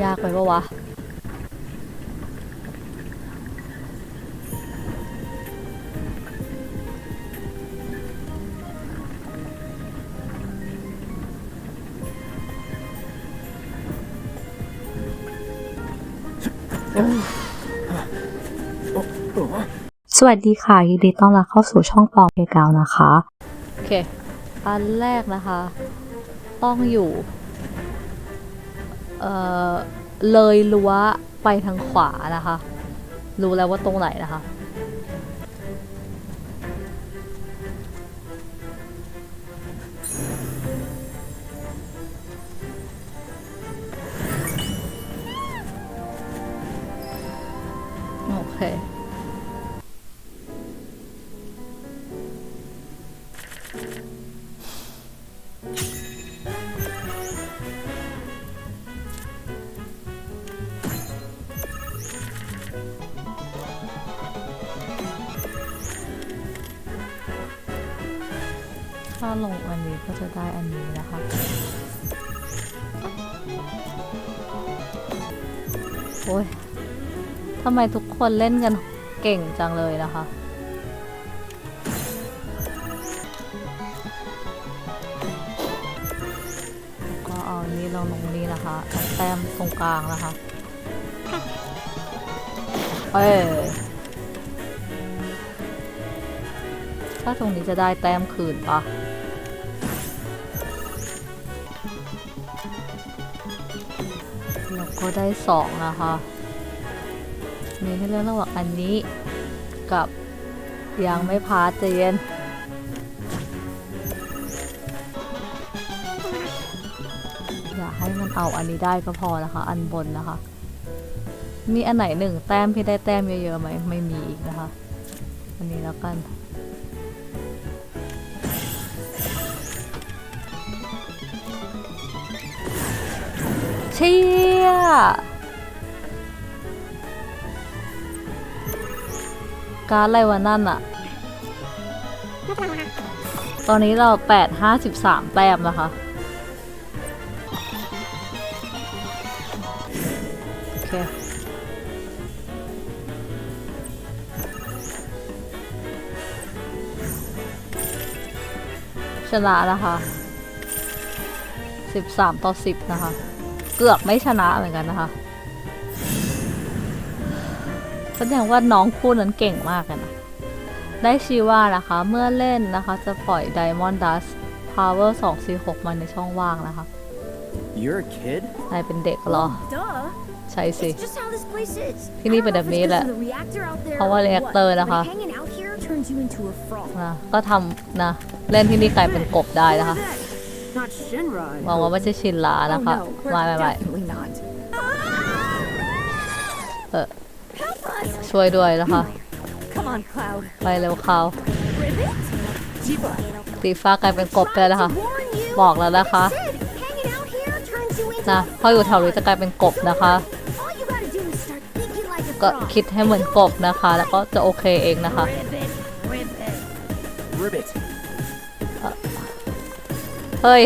ยากไปปะวะ สวัสดีค่ะ ยินดีต้อนรับเข้าสู่ช่องปองเพกาวนะคะ โอเค อันแรกนะคะ ต้องอยู่ เอ่อเลยรั้วไปทางขวานะคะ รู้แล้วว่าตรงไหนนะคะ โอเค ถ้าลงอันนี้ก็จะได้อันนี้นะคะโอ้ยทำไมทุกคนเล่นกันเก่งจังเลยนะคะ ก็เอาอันนี้ลงลงนี้นะคะแต้มตรงกลางนะคะ เอ้ถ้าตรงนี้จะได้แต้มคืนปะ แล้วก็ได้สองนะคะ มีให้เลือกระหว่างอันนี้กับยังไม่พาร์ตใจเย็นอย่าให้มันเอาอันนี้ได้ก็พอนะคะ อันบนนะคะ มีอันไหนหนึ่งแต้มที่ได้แต้มเยอะๆไหมไม่มีอีกนะคะ อันนี้แล้วกัน เชี่ยการอะไรวะนั่นอะตอนนี้เราแปดห้าสิบสามแต้มนะคะ โอเค ชนะนะคะสิบสามต่อสิบนะคะ เกือบไม่ชนะเหมือนกันนะคะแสดงว่าน้องคู่นั้นเก่งมากเลยนะ ได้ชื่อว่านะคะ เมื่อเล่นนะคะจะปล่อย Diamond Dust Power 246มาในช่องว่างนะคะ You're a kid? นายเป็นเด็กเหรอ Duh. ใช่สิ It's just how this place is. ที่นี่เป็นแบบนี้แหละเพราะว่า reactor นะคะ But hanging out here turns you into a frog. นะก็ทำนะ เล่นที่นี่กลายเป็นกบได้นะคะ Not Shinra. หวังว่าไม่ใช่ชินลา Oh นะคะ no, we're ไม่ไม่ไม่ definitely not. เออช่วยด้วยนะคะ Come on, Cloud. ไปเร็วเขา Ribbit? Tifa. สีฟ้ากลายเป็นกบได้แล้วค่ะ To warn you, บอกแล้วนะคะ said hanging out here turns you into นะ a พออยู่แถวนี้จะกลายเป็นกบนะคะ All you gotta do is start thinking like a ก็ frog. คิดให้เหมือนกบนะคะ แล้วก็จะโอเคเองนะคะ Ribbit. เฮ้ย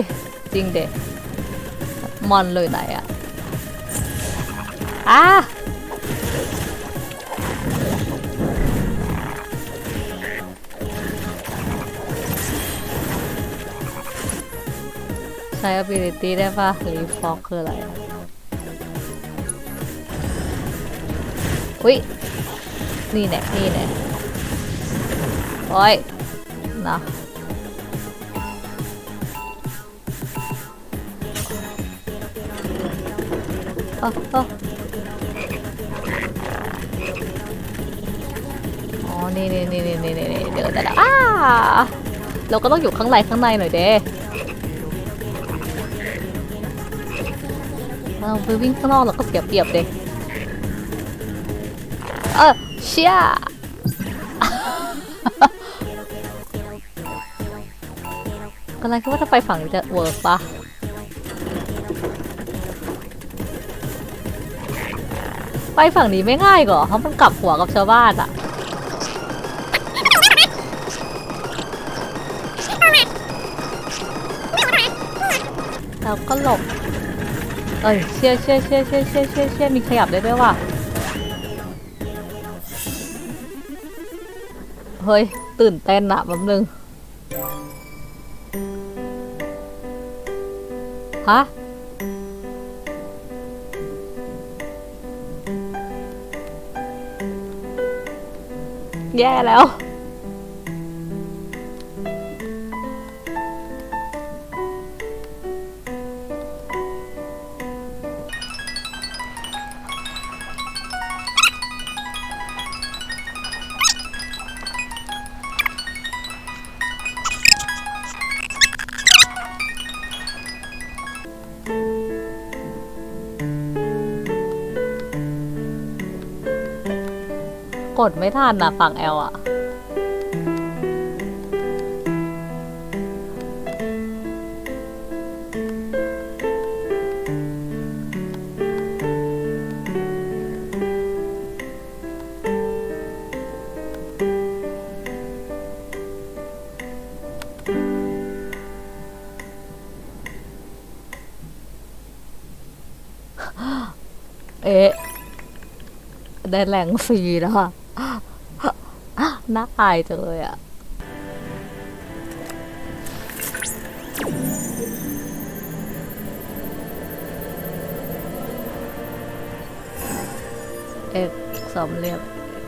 จริงเด็มอนเลยไหนอะอะใช้ ability ได้ปะรีฟอกคืออะไรอะอุ้ยนี่แน่นี่แน่โอ้ยนะ อ๋อ นี่นี่นี่นี่นี่นี่เดี๋ยวแต่ละอ้าเราก็ต้องอยู่ข้างในข้างในหน่อยเด้เราไปวิ่งข้างนอกเราก็เสียเปรียบเด้เออเชี่ยกำลังคิดว่าถ้าไปฝั่งนี้จะเวิร์กปะ ไปฝั่งนี้ไม่ง่ายกว่าเพราะมันกลับหัวกับชาวบ้านอะแล้วก็หลบ เอ้ยเชี่ยเชี่ยเชี่ยเชี่ยเชี่ยเชี่ยเชี่ยมีขยับได้ด้วยว่ะ เฮ้ย ตื่นเต้นอะแป๊บนึง ฮะ แย่แล้ว กดไม่ทันอะฝั่งแอลอะเอ๊ะได้แรงฟรีนะคะ น่าอายจังเลยอะเอ็กสามเหลี่ยม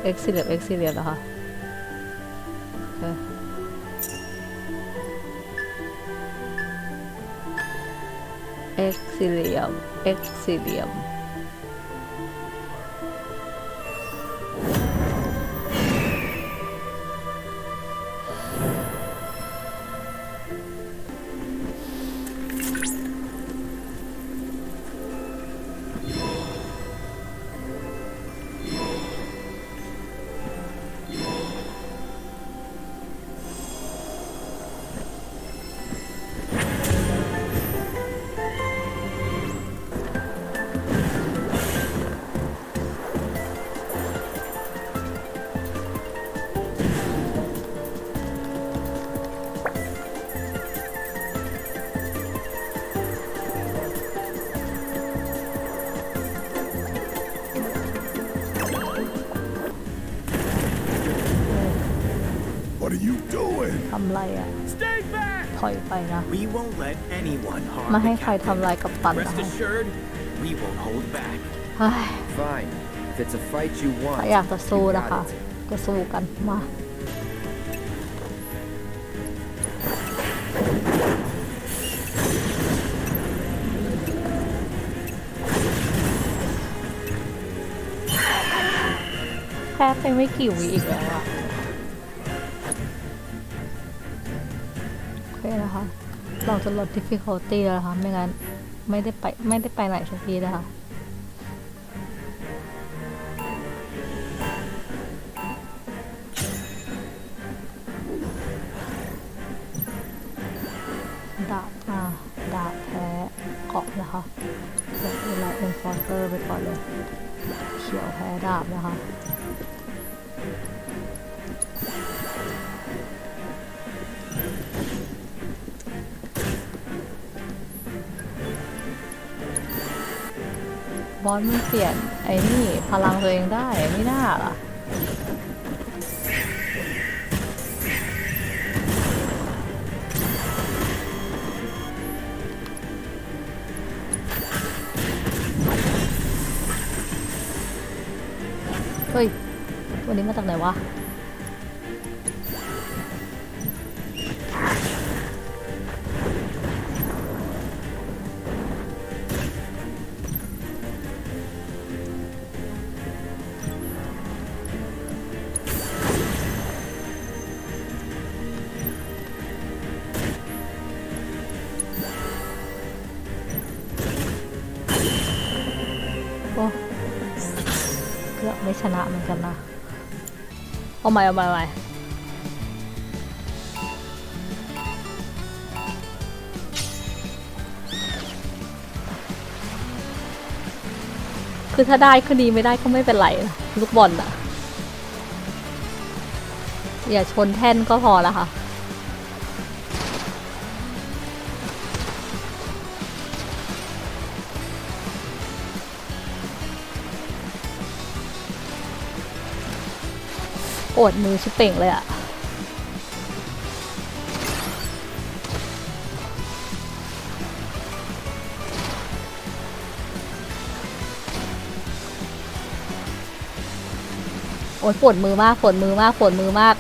เอ็กสี่เหลี่ยมเอ็กสี่เหลี่ยมนะคะโอเคเอ็กสี่เหลี่ยมเอ็กสี่เหลี่ยม ทำไรอะ Stay back! ถอยไปนะ We won't let anyone harm มาให้ the ใคร captain. ทำลายกับตันนะ Rest คะ assured, we won't hold back. เฮ้ย Fine. If it's a fight you want, ถ้าอยากจะสู้ you นะคะ got it. จะสู้กันมาแค่ไปไม่กี่วิอีกแล้วอะ โอเคนะคะเราจะลด difficulty แล้วนะคะไม่งั้นไม่ได้ไปไม่ได้ไปไหนสักทีนะคะดาบอ่าดาบแพ้เกาะนะคะเดี๋ยวเวลา enforcer ไปก่อนเลย เขียวแพ้ดาบนะคะ บอสมันเปลี่ยน ไอ้นี่พลังตัวเองได้ไม่น่าล่ะเฮ้ย วันนี้มาจากไหนวะ ชนะเหมือนกันนะ เอาใหม่เอาใหม่เอาใหม่คือถ้าได้ก็ดีไม่ได้ก็ไม่เป็นไรนะลูกบอลอะอย่าชนแท่นก็พอละค่ะ ปวดมือชิเป่งเลยอะโอ้ยปวดมือมากปวดมือมากปวดมือมาก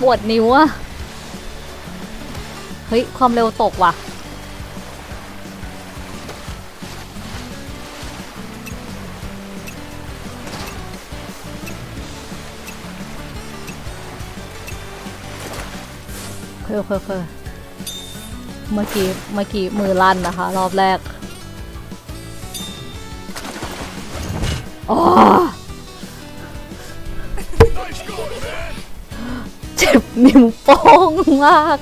ปวดนิ้วอะเฮ้ย ความเร็วตกว่ะ เคยเคยเคยเมื่อกี้เมื่อกี้มือลั่นนะคะ รอบแรกอ๋อ Nice going, man. เจ็บนิ้วโป้งมาก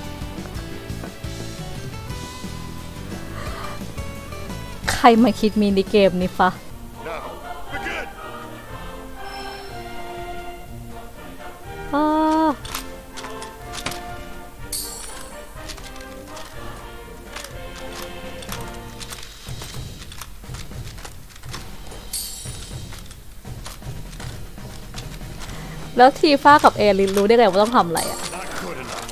ใครมาคิดมินิเกมนี้ฟะ แล้วทีฟ้ากับเอลินรู้ได้ไงว่าต้องทำอะไรอะ Not good enough.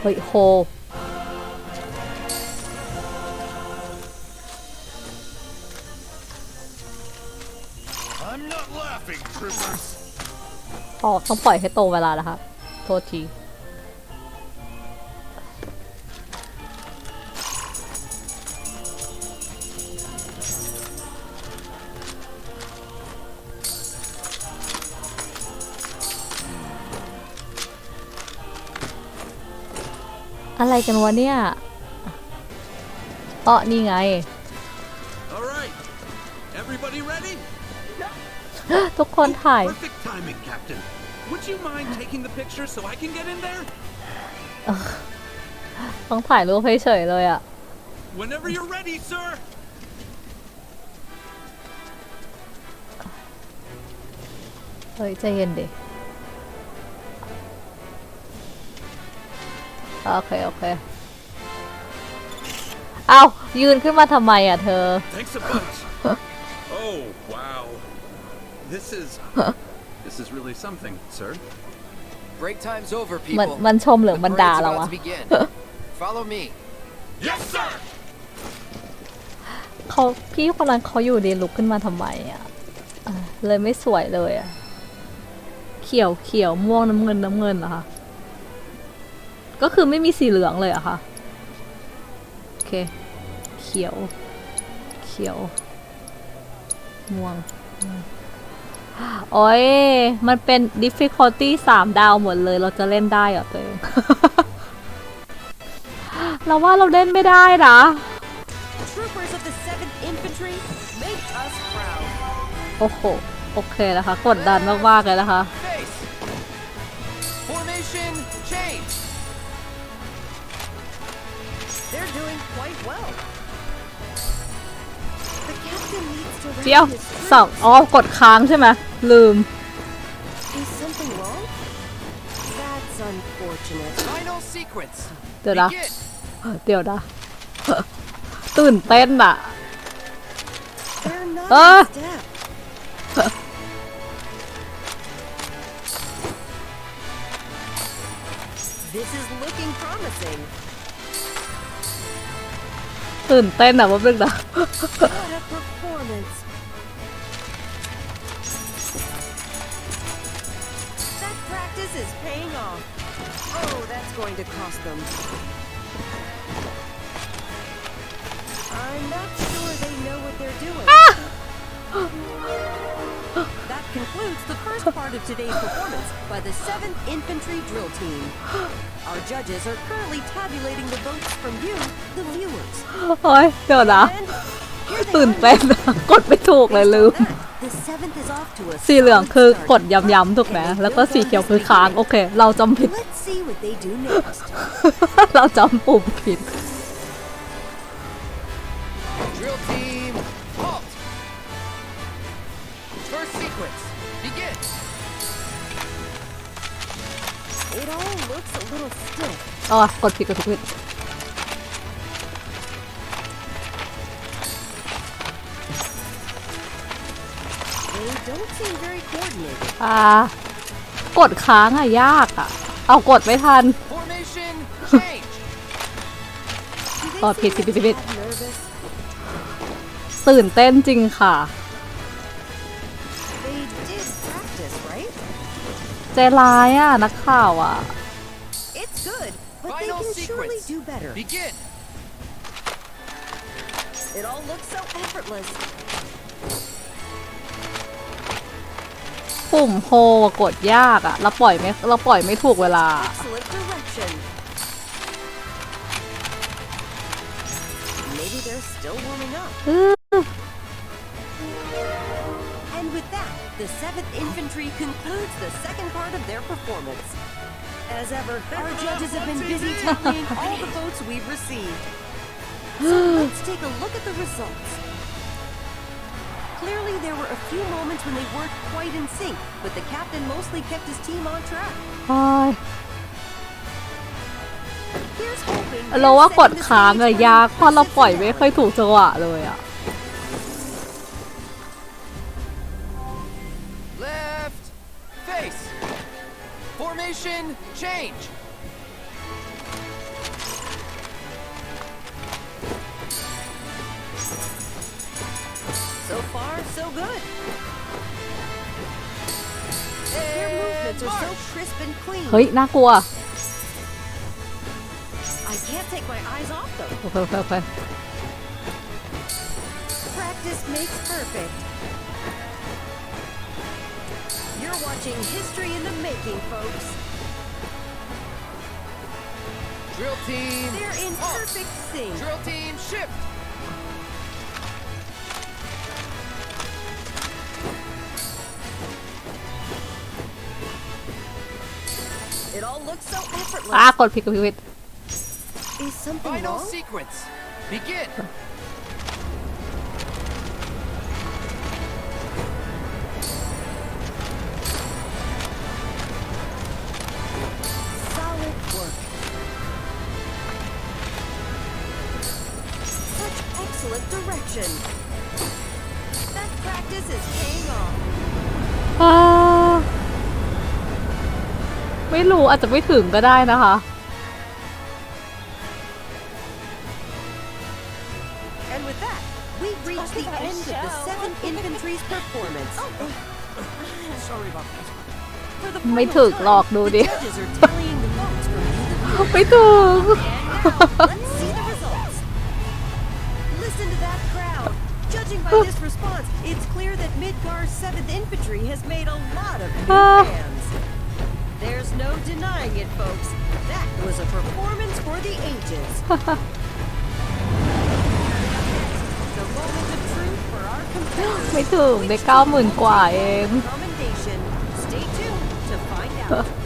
เฮ้ยโฮ I'm not laughing, troopers. อ๋อต้องปล่อยให้โตเวลาแล้วครับโทษที อะไรกันวะเนี่ยอ๋อนี่ไง All right. Everybody ready? ทุกคนถ่าย Perfect timing, Captain. Would you mind taking the picture so I can get in there? ต้องถ่ายรูปให้เฉยเลยอะ Whenever you're ready, sir. เฮ้ยใจเย็นดิ โอเค โอเค เอายืนขึ้นมาทำไมอะเธอ Thanks a bunch. oh, wow. This is this is really something, sir. Break time's over, มัน people. มันชมหรือ The มันด่า parade's เรา about วะ to begin. Follow me. Yes, sir. เขาพี่คนนั้นเขาอยู่ดีลุกขึ้นมาทำไมอะอะ เลยไม่สวยเลยอะ เขียวเขียวม่วงน้ำเงินน้ำเงินเหรอคะ ก็คือไม่มีสีเหลืองเลยเหรอะคะโอเค เขียว เขียวม่วงม่วงโอ้ย มันเป็น difficulty สามดาวหมดเลย เราจะเล่นได้เหรอตัวเอง เราว่าเราเล่นไม่ได้นะ Troopers of the 7th Infantry, make us proud. โอ้โห โอเคนะคะ กดดันมาก ๆ เลยนะคะ Face. Formation change. They're doing quite well. The captain needs to เดี๋ยว rally his troops. สองอ๋อกดค้างใช่ไหมลืม Is something wrong? That's unfortunate. Final sequence. เดี๋ยวนะ Begin. เดี๋ยวนะ ตื่นเต้นอะ They're not Ah! in step. This is looking promising. ตื่นเต้นอะว่าเป็นนะ What a performance. That practice is paying off. Oh, that's going to cost them. I'm not sure they know what they're doing. that concludes the first part of today's performance by the 7th Infantry Drill Team. Our judges are currently tabulating the votes from you, the viewers. โอ้ยเดี๋ยวนะ And here they ตื่น are เต้นอะกดไม่ถูกเลยลืม The seventh is off to a สีเหลือง solid คือกด start. ย้ำๆถูกไหมแล้วก็สีเขียวคือค้าง โอเค เราจำผิด Let's see what they do next. เราจำปุ่มผิด อ๋อกดผิดกดผิด don't seem very coordinated. อ่ากดค้างอะยากอะเอากดไม่ทัน Formation change. Do they Oh, seem pit, like pit, a pit, pit. tad nervous? ตื่นเต้นจริงค่ะ They did practice, right? ใจร้ายอะนักข่าวอะ better. Begin. It all looks so effortless. ปุ่มโฮกดยากอะเราปล่อยไม่เราปล่อยไม่ถูกเวลา Excellent direction. Maybe they're still warming up. อื้อ And with that, the 7th Infantry concludes the second part of their performance. As ever, our judges have been busy tallying all the votes we've received. So let's take a look at the results. Clearly, there were a few moments when they weren't quite in sync, but the captain mostly kept his team on track. โอ้ย Here's hoping เรา they're ว่ากด setting the ค้าง stage อะ for ยากเพราะเรา impressive ปล่อยไม่ finale. ค่อยถูกจังหวะเลยอะ change. So far, so good. Their movements are so crisp and clean. เฮ้ย น่ากลัว I can't take my eyes off them. โอเคโอเคโอเค Practice makes perfect. You're watching history in the making, folks. Drill team. They're in halt. perfect sync. Drill team shift. It all looks so อ่ะ effortless. กดผิดกดผิด Is something Final wrong? sequence. Begin. Direction. That practice is paying off. อ่าไม่รู้อาจจะไม่ถึงก็ได้นะคะ And with that, we've reached the end of the 7th Infantry's performance. Sorry about that. For the ไม่ final ถึงหรอก time, ดู the ดิ judges are tallying the votes from you, the viewers. ไม่ถึง And now, let's by this response, it's clear that Midgar's 7th Infantry has made a lot of new uh. fans. There's no denying it, folks. That was a performance for the ages. the moment of truth for our competitors. Stay tuned to find out.